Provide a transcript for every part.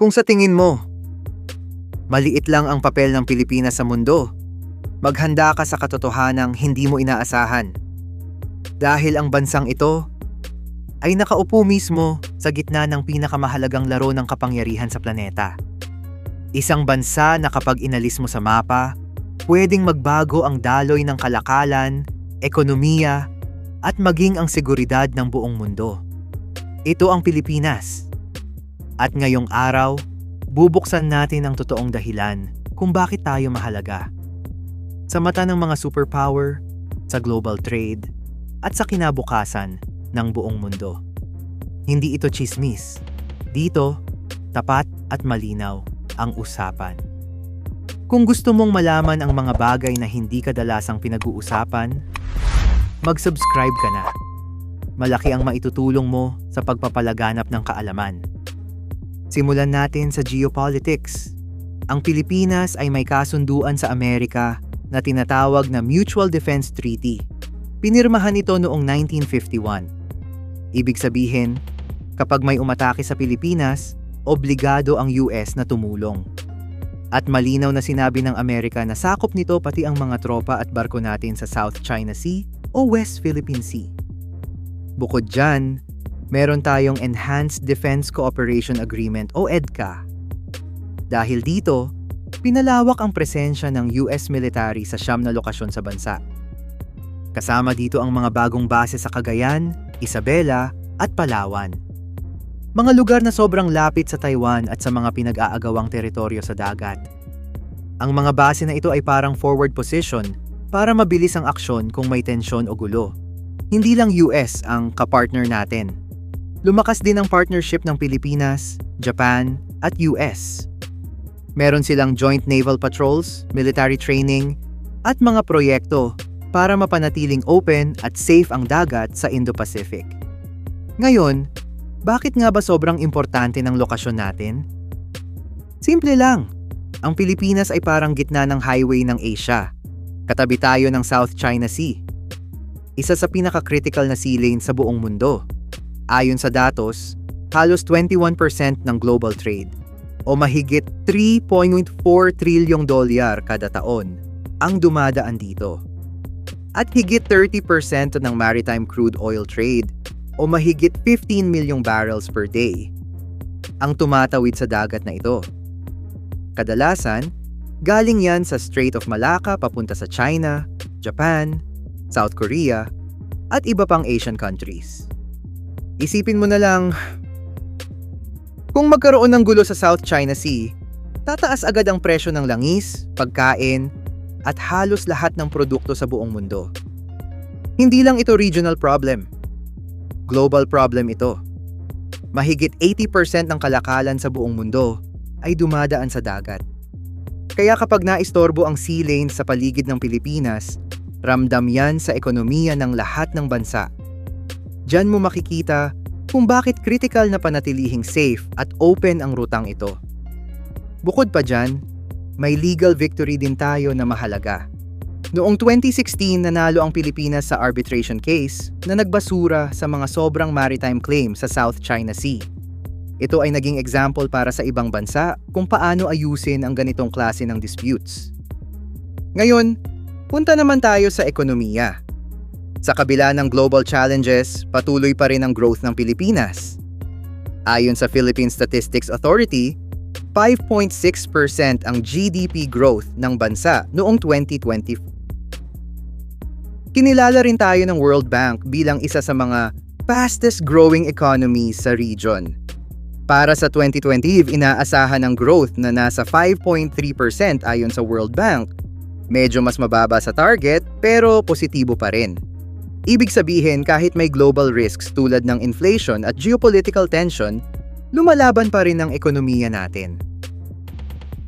Kung sa tingin mo, maliit lang ang papel ng Pilipinas sa mundo, maghanda ka sa katotohanang hindi mo inaasahan. Dahil ang bansang ito ay nakaupo mismo sa gitna ng pinakamahalagang laro ng kapangyarihan sa planeta. Isang bansa na kapag inalis mo sa mapa, pwedeng magbago ang daloy ng kalakalan, ekonomiya, at maging ang seguridad ng buong mundo. Ito ang Pilipinas. At ngayong araw, bubuksan natin ang totoong dahilan kung bakit tayo mahalaga. Sa mata ng mga superpower, sa global trade, at sa kinabukasan ng buong mundo. Hindi ito chismis. Dito, tapat at malinaw ang usapan. Kung gusto mong malaman ang mga bagay na hindi kadalasang pinag-uusapan, mag-subscribe ka na. Malaki ang maitutulong mo sa pagpapalaganap ng kaalaman. Simulan natin sa geopolitics. Ang Pilipinas ay may kasunduan sa Amerika na tinatawag na Mutual Defense Treaty. Pinirmahan ito noong 1951. Ibig sabihin, kapag may umatake sa Pilipinas, obligado ang US na tumulong. At malinaw na sinabi ng Amerika na sakop nito pati ang mga tropa at barko natin sa South China Sea o West Philippine Sea. Bukod dyan, meron tayong Enhanced Defense Cooperation Agreement o EDCA. Dahil dito, pinalawak ang presensya ng US military sa siyam na lokasyon sa bansa. Kasama dito ang mga bagong base sa Cagayan, Isabela at Palawan. Mga lugar na sobrang lapit sa Taiwan at sa mga pinag-aagawang teritoryo sa dagat. Ang mga base na ito ay parang forward position para mabilis ang aksyon kung may tensyon o gulo. Hindi lang US ang kapartner natin. Lumakas din ang partnership ng Pilipinas, Japan, at US. Meron silang joint naval patrols, military training, at mga proyekto para mapanatiling open at safe ang dagat sa Indo-Pacific. Ngayon, bakit nga ba sobrang importante ng lokasyon natin? Simple lang. Ang Pilipinas ay parang gitna ng highway ng Asia. Katabi tayo ng South China Sea. Isa sa pinaka-critical na sea lane sa buong mundo. Ayon sa datos, halos 21% ng global trade o mahigit 3.4 trilyong dolyar kada taon ang dumadaan dito. At higit 30% ng maritime crude oil trade o mahigit 15 milyong barrels per day ang tumatawid sa dagat na ito. Kadalasan, galing yan sa Strait of Malacca papunta sa China, Japan, South Korea, at iba pang Asian countries. Isipin mo na lang, kung magkaroon ng gulo sa South China Sea, tataas agad ang presyo ng langis, pagkain, at halos lahat ng produkto sa buong mundo. Hindi lang ito regional problem. Global problem ito. Mahigit 80% ng kalakalan sa buong mundo ay dumadaan sa dagat. Kaya kapag naistorbo ang sea lanes sa paligid ng Pilipinas, ramdam yan sa ekonomiya ng lahat ng bansa. Diyan mo makikita kung bakit critical na panatilihing safe at open ang rutang ito. Bukod pa dyan, may legal victory din tayo na mahalaga. Noong 2016 nanalo ang Pilipinas sa arbitration case na nagbasura sa mga sobrang maritime claim sa South China Sea. Ito ay naging example para sa ibang bansa kung paano ayusin ang ganitong klase ng disputes. Ngayon, punta naman tayo sa ekonomiya. Sa kabila ng global challenges, patuloy pa rin ang growth ng Pilipinas. Ayon sa Philippine Statistics Authority, 5.6% ang GDP growth ng bansa noong 2020. Kinilala rin tayo ng World Bank bilang isa sa mga fastest growing economies sa region. Para sa 2020, inaasahan ng growth na nasa 5.3% ayon sa World Bank. Medyo mas mababa sa target pero positibo pa rin. Ibig sabihin kahit may global risks tulad ng inflation at geopolitical tension, lumalaban pa rin ang ekonomiya natin.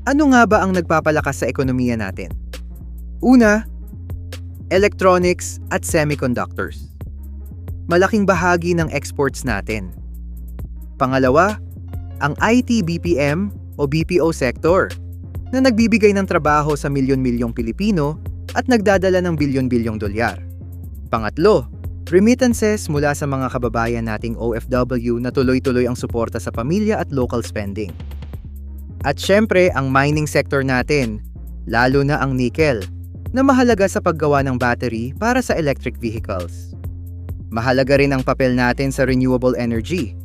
Ano nga ba ang nagpapalakas sa ekonomiya natin? Una, electronics at semiconductors. Malaking bahagi ng exports natin. Pangalawa, ang IT BPM o BPO sector na nagbibigay ng trabaho sa milyon-milyong Pilipino at nagdadala ng bilyon-bilyong dolyar. Pangatlo, remittances mula sa mga kababayan nating OFW na tuloy-tuloy ang suporta sa pamilya at local spending. At syempre, ang mining sector natin, lalo na ang nickel, na mahalaga sa paggawa ng battery para sa electric vehicles. Mahalaga rin ang papel natin sa renewable energy,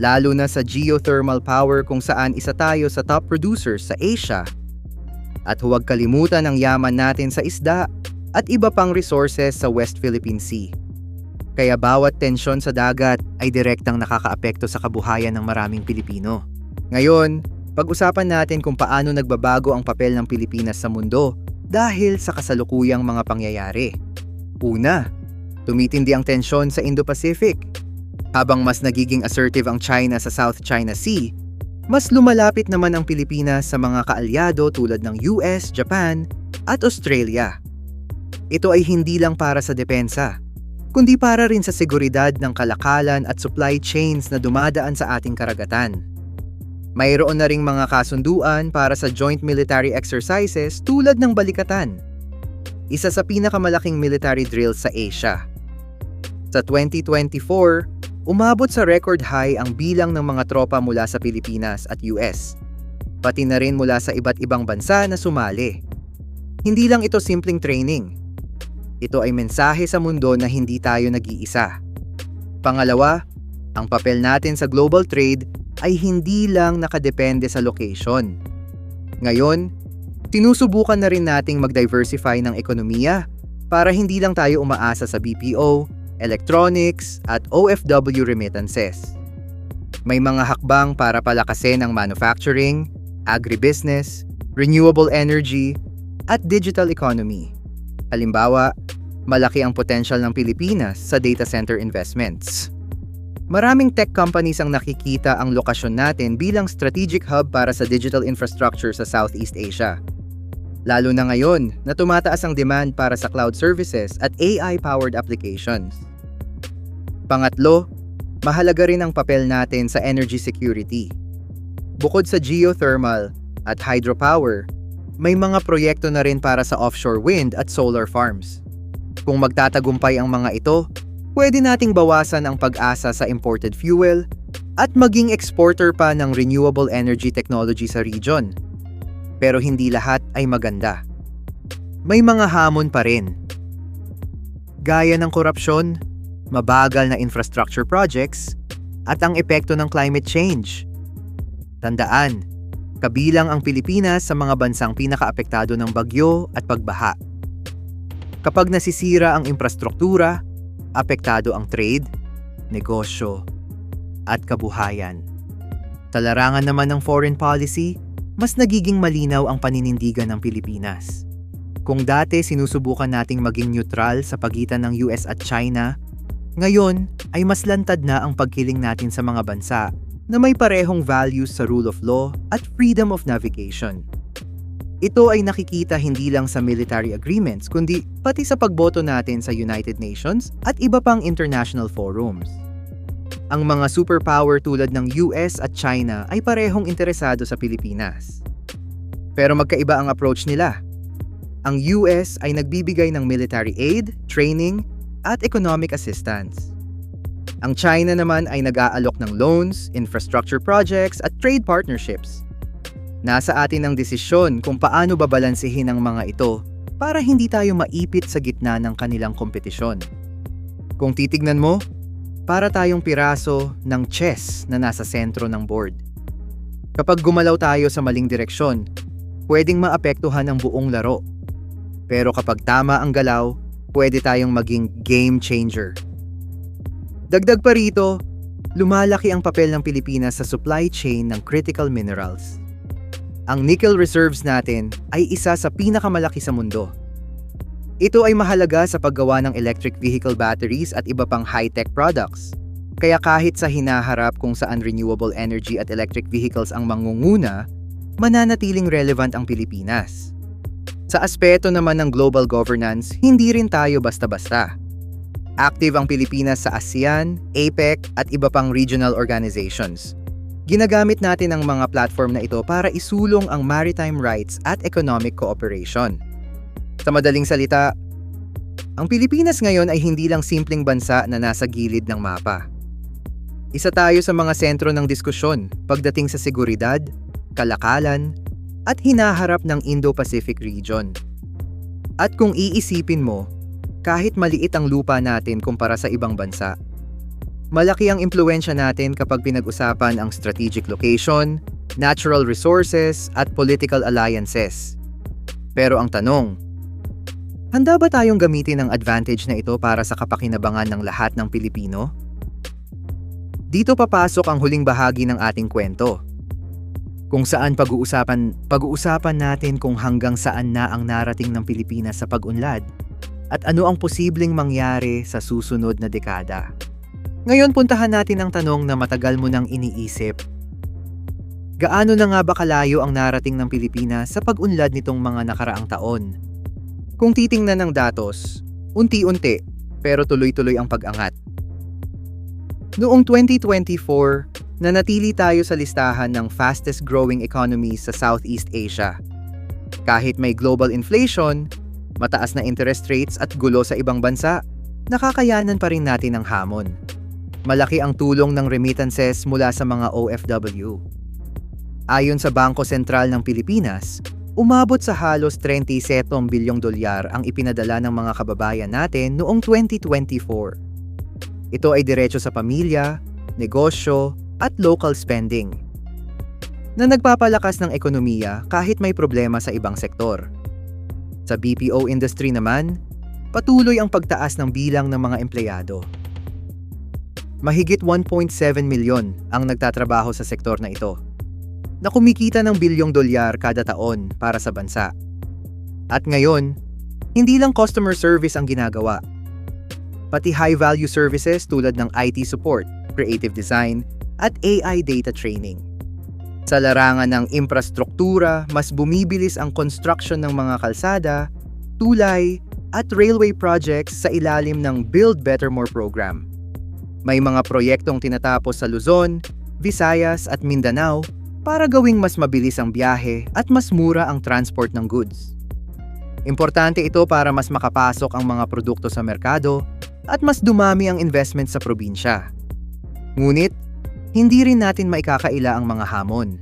lalo na sa geothermal power kung saan isa tayo sa top producers sa Asia. At huwag kalimutan ang yaman natin sa isda at iba pang resources sa West Philippine Sea. Kaya bawat tensyon sa dagat ay direktang nakakaapekto sa kabuhayan ng maraming Pilipino. Ngayon, pag-usapan natin kung paano nagbabago ang papel ng Pilipinas sa mundo dahil sa kasalukuyang mga pangyayari. Una, tumitindi ang tensyon sa Indo-Pacific. Habang mas nagiging assertive ang China sa South China Sea, mas lumalapit naman ang Pilipinas sa mga kaalyado tulad ng US, Japan, at Australia. Ito ay hindi lang para sa depensa, kundi para rin sa seguridad ng kalakalan at supply chains na dumadaan sa ating karagatan. Mayroon na ring mga kasunduan para sa joint military exercises tulad ng Balikatan, isa sa pinakamalaking military drills sa Asia. Sa 2024, Umabot sa record high ang bilang ng mga tropa mula sa Pilipinas at US, pati na rin mula sa iba't ibang bansa na sumali. Hindi lang ito simpleng training. Ito ay mensahe sa mundo na hindi tayo nag-iisa. Pangalawa, ang papel natin sa global trade ay hindi lang nakadepende sa location. Ngayon, sinusubukan na rin nating mag-diversify ng ekonomiya para hindi lang tayo umaasa sa BPO, electronics, at OFW remittances. May mga hakbang para palakasin ang manufacturing, agribusiness, renewable energy, at digital economy. Halimbawa, malaki ang potential ng Pilipinas sa data center investments. Maraming tech companies ang nakikita ang lokasyon natin bilang strategic hub para sa digital infrastructure sa Southeast Asia. Lalo na ngayon na tumataas ang demand para sa cloud services at AI-powered applications. Pangatlo, mahalaga rin ang papel natin sa energy security. Bukod sa geothermal at hydropower, may mga proyekto na rin para sa offshore wind at solar farms. Kung magtatagumpay ang mga ito, pwede nating bawasan ang pag-asa sa imported fuel at maging exporter pa ng renewable energy technology sa region. Pero hindi lahat ay maganda. May mga hamon pa rin. Gaya ng korupsyon, mabagal na infrastructure projects, at ang epekto ng climate change. Tandaan, kabilang ang Pilipinas sa mga bansang pinakaapektado ng bagyo at pagbaha. Kapag nasisira ang infrastruktura, apektado ang trade, negosyo, at kabuhayan. Sa larangan naman ng foreign policy, mas nagiging malinaw ang paninindigan ng Pilipinas. Kung dati sinusubukan nating maging neutral sa pagitan ng US at China, ngayon ay mas lantad na ang pagkiling natin sa mga bansa na may parehong values sa rule of law at freedom of navigation. Ito ay nakikita hindi lang sa military agreements kundi pati sa pagboto natin sa United Nations at iba pang international forums. Ang mga superpower tulad ng US at China ay parehong interesado sa Pilipinas. Pero magkaiba ang approach nila. Ang US ay nagbibigay ng military aid, training, at economic assistance. Ang China naman ay nag-aalok ng loans, infrastructure projects at trade partnerships. Nasa atin ang desisyon kung paano babalansehin ang mga ito para hindi tayo maipit sa gitna ng kanilang kompetisyon. Kung titignan mo, para tayong piraso ng chess na nasa sentro ng board. Kapag gumalaw tayo sa maling direksyon, pwedeng maapektuhan ang buong laro. Pero kapag tama ang galaw, pwede tayong maging game changer. Dagdag pa rito, lumalaki ang papel ng Pilipinas sa supply chain ng critical minerals. Ang nickel reserves natin ay isa sa pinakamalaki sa mundo. Ito ay mahalaga sa paggawa ng electric vehicle batteries at iba pang high-tech products. Kaya kahit sa hinaharap kung saan renewable energy at electric vehicles ang mangunguna, mananatiling relevant ang Pilipinas. Sa aspeto naman ng global governance, hindi rin tayo basta-basta. Active ang Pilipinas sa ASEAN, APEC at iba pang regional organizations. Ginagamit natin ang mga platform na ito para isulong ang maritime rights at economic cooperation. Sa madaling salita, ang Pilipinas ngayon ay hindi lang simpleng bansa na nasa gilid ng mapa. Isa tayo sa mga sentro ng diskusyon pagdating sa seguridad, kalakalan, at hinaharap ng Indo-Pacific region. At kung iisipin mo, kahit maliit ang lupa natin kumpara sa ibang bansa, malaki ang impluensya natin kapag pinag-usapan ang strategic location, natural resources, at political alliances. Pero ang tanong, handa ba tayong gamitin ang advantage na ito para sa kapakinabangan ng lahat ng Pilipino? Dito papasok ang huling bahagi ng ating kwento. Kung saan pag-uusapan, pag-uusapan natin kung hanggang saan na ang narating ng Pilipinas sa pag-unlad at ano ang posibleng mangyari sa susunod na dekada. Ngayon puntahan natin ang tanong na matagal mo nang iniisip. Gaano na nga ba kalayo ang narating ng Pilipinas sa pag-unlad nitong mga nakaraang taon? Kung titingnan ng datos, unti-unti pero tuloy-tuloy ang pag-angat. Noong 2024, nanatili tayo sa listahan ng fastest growing economies sa Southeast Asia. Kahit may global inflation, mataas na interest rates at gulo sa ibang bansa, nakakayanan pa rin natin ang hamon. Malaki ang tulong ng remittances mula sa mga OFW. Ayon sa Bangko Sentral ng Pilipinas, umabot sa halos 37 bilyong dolyar ang ipinadala ng mga kababayan natin noong 2024 ito ay diretso sa pamilya, negosyo, at local spending na nagpapalakas ng ekonomiya kahit may problema sa ibang sektor. Sa BPO industry naman, patuloy ang pagtaas ng bilang ng mga empleyado. Mahigit 1.7 milyon ang nagtatrabaho sa sektor na ito, na kumikita ng bilyong dolyar kada taon para sa bansa. At ngayon, hindi lang customer service ang ginagawa, pati high-value services tulad ng IT support, creative design, at AI data training. Sa larangan ng infrastruktura, mas bumibilis ang construction ng mga kalsada, tulay, at railway projects sa ilalim ng Build Better More program. May mga proyektong tinatapos sa Luzon, Visayas at Mindanao para gawing mas mabilis ang biyahe at mas mura ang transport ng goods. Importante ito para mas makapasok ang mga produkto sa merkado at mas dumami ang investment sa probinsya. Ngunit, hindi rin natin maikakaila ang mga hamon.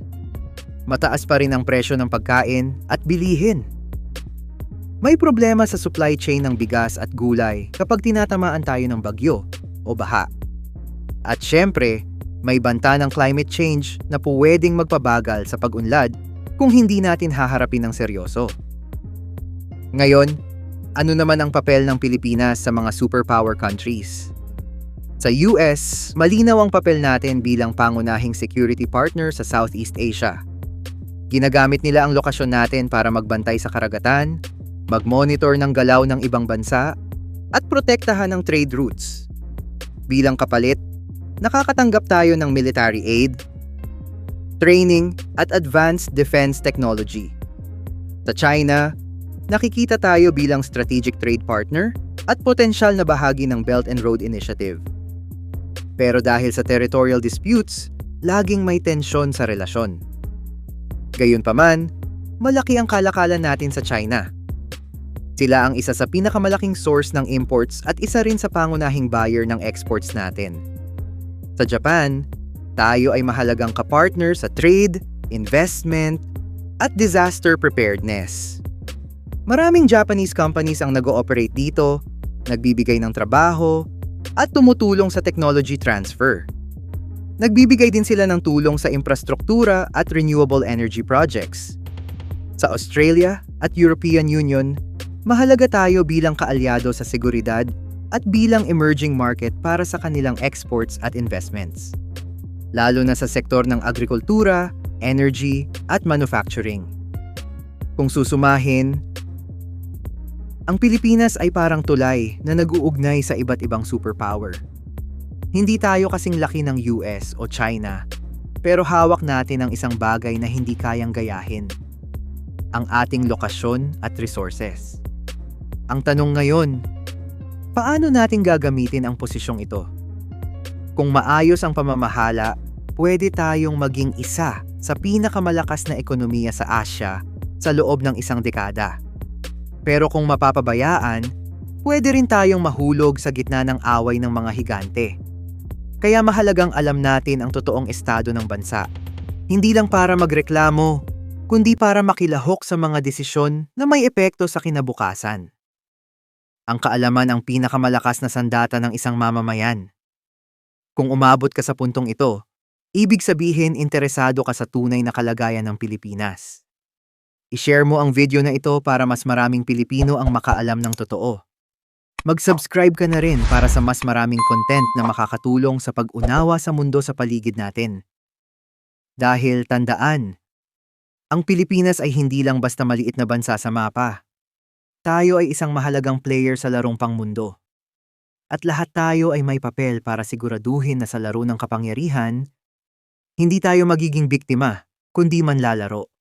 Mataas pa rin ang presyo ng pagkain at bilihin. May problema sa supply chain ng bigas at gulay kapag tinatamaan tayo ng bagyo o baha. At syempre, may banta ng climate change na pwedeng magpabagal sa pag-unlad kung hindi natin haharapin ng seryoso. Ngayon, ano naman ang papel ng Pilipinas sa mga superpower countries? Sa US, malinaw ang papel natin bilang pangunahing security partner sa Southeast Asia. Ginagamit nila ang lokasyon natin para magbantay sa karagatan, mag-monitor ng galaw ng ibang bansa, at protektahan ng trade routes. Bilang kapalit, nakakatanggap tayo ng military aid, training, at advanced defense technology. Sa China, nakikita tayo bilang strategic trade partner at potensyal na bahagi ng Belt and Road Initiative. Pero dahil sa territorial disputes, laging may tensyon sa relasyon. Gayunpaman, malaki ang kalakalan natin sa China. Sila ang isa sa pinakamalaking source ng imports at isa rin sa pangunahing buyer ng exports natin. Sa Japan, tayo ay mahalagang kapartner sa trade, investment, at disaster preparedness. Maraming Japanese companies ang nag-ooperate dito, nagbibigay ng trabaho, at tumutulong sa technology transfer. Nagbibigay din sila ng tulong sa infrastruktura at renewable energy projects. Sa Australia at European Union, mahalaga tayo bilang kaalyado sa seguridad at bilang emerging market para sa kanilang exports at investments. Lalo na sa sektor ng agrikultura, energy, at manufacturing. Kung susumahin, ang Pilipinas ay parang tulay na nag-uugnay sa iba't ibang superpower. Hindi tayo kasing laki ng US o China, pero hawak natin ang isang bagay na hindi kayang gayahin. Ang ating lokasyon at resources. Ang tanong ngayon, paano natin gagamitin ang posisyong ito? Kung maayos ang pamamahala, pwede tayong maging isa sa pinakamalakas na ekonomiya sa Asia sa loob ng isang dekada. Pero kung mapapabayaan, pwede rin tayong mahulog sa gitna ng away ng mga higante. Kaya mahalagang alam natin ang totoong estado ng bansa. Hindi lang para magreklamo, kundi para makilahok sa mga desisyon na may epekto sa kinabukasan. Ang kaalaman ang pinakamalakas na sandata ng isang mamamayan. Kung umabot ka sa puntong ito, ibig sabihin interesado ka sa tunay na kalagayan ng Pilipinas. I-share mo ang video na ito para mas maraming Pilipino ang makaalam ng totoo. Mag-subscribe ka na rin para sa mas maraming content na makakatulong sa pag-unawa sa mundo sa paligid natin. Dahil tandaan, ang Pilipinas ay hindi lang basta maliit na bansa sa mapa. Tayo ay isang mahalagang player sa larong pangmundo. At lahat tayo ay may papel para siguraduhin na sa laro ng kapangyarihan, hindi tayo magiging biktima, kundi manlalaro.